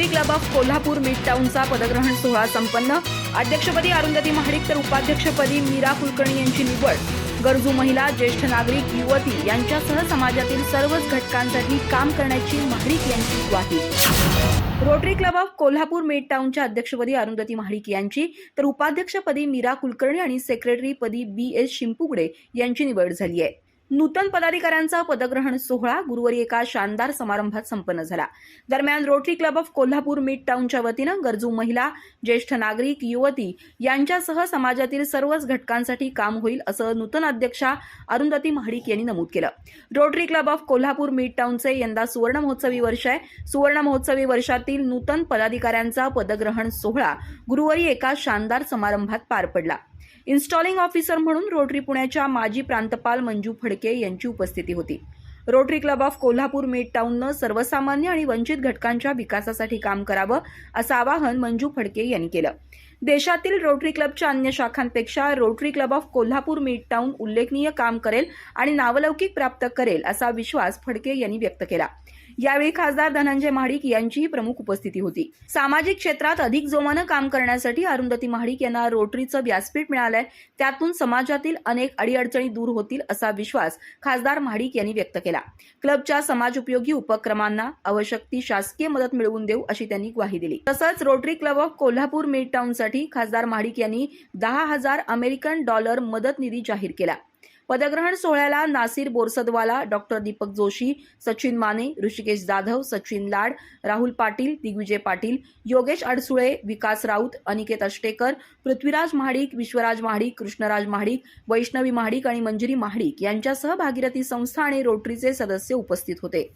Rotary Club of Kolhapur mid पदग्रहण सोहळा संपन्न. अध्यक्षपदी अरुंधती महाडिक तर उपाध्यक्षपदी मीरा कुलकर्णी यांची निवड. गरजू महिला ज्येष्ठ नागरिक युवती यांच्यासह समाजातील सर्वच घटकांसाठी काम करण्याची महाडिक यांची ग्वाही. Rotary Club of Kolhapur mid टाउनच्या अध्यक्षपदी अरुंधती महाडिक यांची तर उपाध्यक्षपदी मीरा कुलकर्णी आणि सेक्रेटरीपदी बी एस शिंपुगडे यांची निवड झाली आहे. नूतन पदाधिकाऱ्यांचा पदग्रहण सोहळा गुरुवारी एका शानदार समारंभात संपन्न झाला. दरम्यान Rotary Club of Kolhapur mid टाऊनच्या वतीनं गरजू महिला ज्येष्ठ नागरिक युवती यांच्यासह समाजातील सर्वच घटकांसाठी काम होईल असं नूतन अध्यक्षा अरुंधती महाडिक यांनी नमूद केलं. Rotary Club of Kolhapur mid टाऊनचे यंदा सुवर्ण महोत्सवी वर्ष आहे. सुवर्ण महोत्सवी वर्षातील नूतन पदाधिकाऱ्यांचा पदग्रहण सोहळा गुरुवारी एका शानदार समारंभात पार पडला. इन्स्टॉलिंग ऑफिसर म्हणून रोटरी पुण्याच्या माजी प्रांतपाल मंजू फडके यांची उपस्थिती होती. Rotary Club of Kolhapur mid टाऊननं सर्वसामान्य आणि वंचित घटकांच्या विकासासाठी काम करावं असं आवाहन मंजू फडके यांनी केलं. देशातील रोटरी क्लबच्या अन्य शाखांपेक्षा Rotary Club of Kolhapur mid town उल्लेखनीय काम करेल आणि नावलौकिक प्राप्त करेल असा विश्वास फडके यांनी व्यक्त केला. यावेळी खासदार धनंजय महाडिक यांचीही प्रमुख उपस्थिती होती. सामाजिक क्षेत्रात अधिक जोमानं काम करण्यासाठी अरुंधती महाडिक यांना रोटरीचं व्यासपीठ मिळालंय. त्यातून समाजातील अनेक अडीअडचणी दूर होतील असा विश्वास खासदार महाडिक यांनी व्यक्त केला. क्लबच्या समाजोपयोगी उपक्रमांना आवश्यक ती शासकीय मदत मिळवून देऊ अशी त्यांनी ग्वाही दिली. तसंच Rotary Club of Kolhapur mid टाउनसाठी खासदार महाडिक यांनी दहा हजार अमेरिकन डॉलर मदत निधी जाहीर केला. पदग्रहण सोहळ्याला नासिर बोरसदवाला डॉक्टर दीपक जोशी सचिन माने ऋषिकेश जाधव सचिन लाड राहुल पाटील दिग्विजय पाटील योगेश अडसुळे विकास राऊत अनिकेत अष्टेकर पृथ्वीराज महाडिक विश्वराज महाडिक कृष्णराज महाडिक वैष्णवी महाडिक आणि मंजिरी महाडिक यांच्यासह भागीरथी संस्था आणि रोटरीचे सदस्य उपस्थित होते.